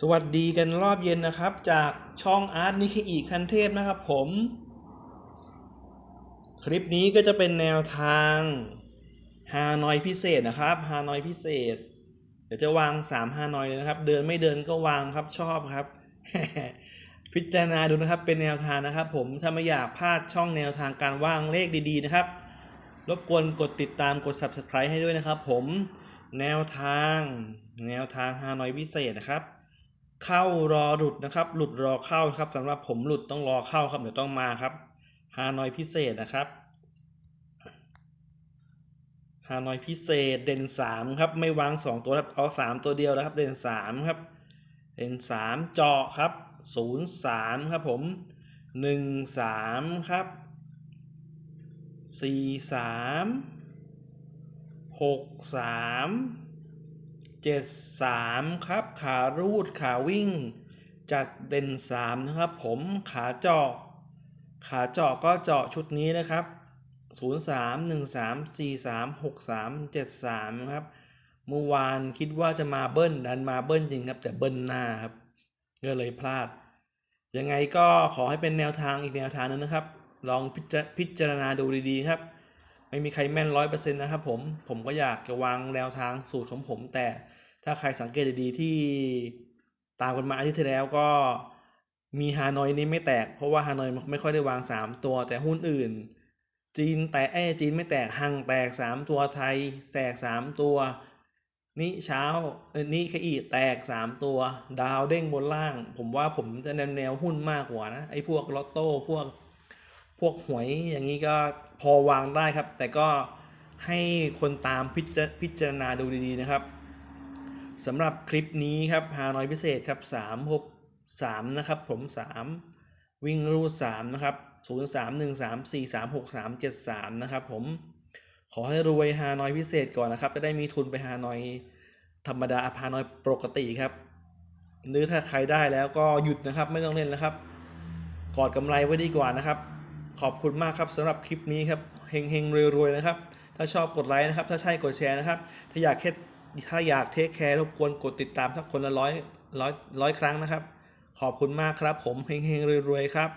สวัสดีกันรอบเย็นนะครับ จากช่องอาร์ตนิเคอีคันเทพนะครับผม คลิปนี้ก็จะเป็นแนวทางฮานอยพิเศษนะครับฮานอยพิเศษ เดี๋ยวจะวาง3ฮานอยเลยนะครับ เดินไม่เดินก็วางครับชอบครับ พิจารณาดูนะครับเป็นแนวทางนะครับ ผมถ้าไม่อยากพลาดช่องแนวทางการวางเลขดีๆนะครับ รบกวนกดติดตามกด subscribe ให้ด้วยนะครับ ผมแนวทาง แนวทางฮานอยพิเศษนะครับ เข้ารอหลุดนะครับ หลุดรอเข้าครับสำหรับผมหลุดต้องรอเข้าครับเดี๋ยวต้องมาครับฮานอยพิเศษนะครับฮานอยพิเศษเด่นสามครับไม่วางสองตัวครับเอาสามตัวเดียวนะครับเด่นสามครับเด่นสามเจาะครับศูนย์สามครับผมหนึ่งสามครับสี่สามหกสาม เจ็ดสามครับ ขารูดขาวิ่ง จัดเด่นสามนะครับ ผมขาเจาะ ขาเจาะก็เจาะชุดนี้นะครับ 0 3 1 3 4 3 6 3 7 3 ครับเมื่อวานคิดว่าจะมาเบิ้ลดันมาเบิ้ลจริงครับ แต่เบิ้ลหน้าครับก็เลยพลาด ยังไงก็ขอให้เป็นแนวทางอีกแนวทางหนึงนะครับ ลองพิจพิจารณาดูดีๆครับ ไม่มีใครแม่นร้อยเปอร์เซ็นต์นะครับผม ผมก็อยากจะวางแนวทางสูตรของผม แต่ถ้าใครสังเกตดีๆที่ตามกันมาอาทิตย์ที่แล้วก็มีฮานอยนี้ไม่แตก เพราะว่าฮานอยไม่ค่อยได้วาง 3 ตัวแต่หุ้นอื่น จีนแตกเอ้จีนไม่แตกฮังแตก 3 ตัวไทย แตก 3 ตัวนี่เช้านี่ขอีแตก 3 ตัว ดาวเด้งบนล่าง ผมว่าผมจะแนวแนวหุ้นมากกว่านะไอ้พวกลอตโต้พวก พวกหวยอย่างนี้ก็พอวางได้ครับ แต่ก็ให้คนตามพิจารพิจารณาดูดีๆนะครับสำหรับคลิปนี้ครับฮานอยพิเศษครับ 3 6 3 นะครับ ผม 3 วิ่งรูด3นะครับ 0 3 1 3 4 3 6 3 7 3 นะครับผม ขอให้รวยฮานอยพิเศษก่อนนะครับ จะได้มีทุนไปฮานอยธรรมดาฮานอยปกติครับ หรือถ้าใครได้แล้วก็หยุดนะครับ ไม่ต้องเล่นแล้วครับ กอดกำไรไว้ดีกว่านะครับ ขอบคุณมากครับสำหรับคลิปนี้ครับเฮงเฮงรวยๆนะครับ ถ้าชอบกดไลค์นะครับ ถ้าใช่กดแชร์นะครับ ถ้าอยากแค่ถ้าอยากเทคแคร์รบกวนกดติดตามสักคนละร้อยร้อยร้อยครั้งนะครับ ขอบคุณมากครับ ผมเฮงเฮงรวยๆครับ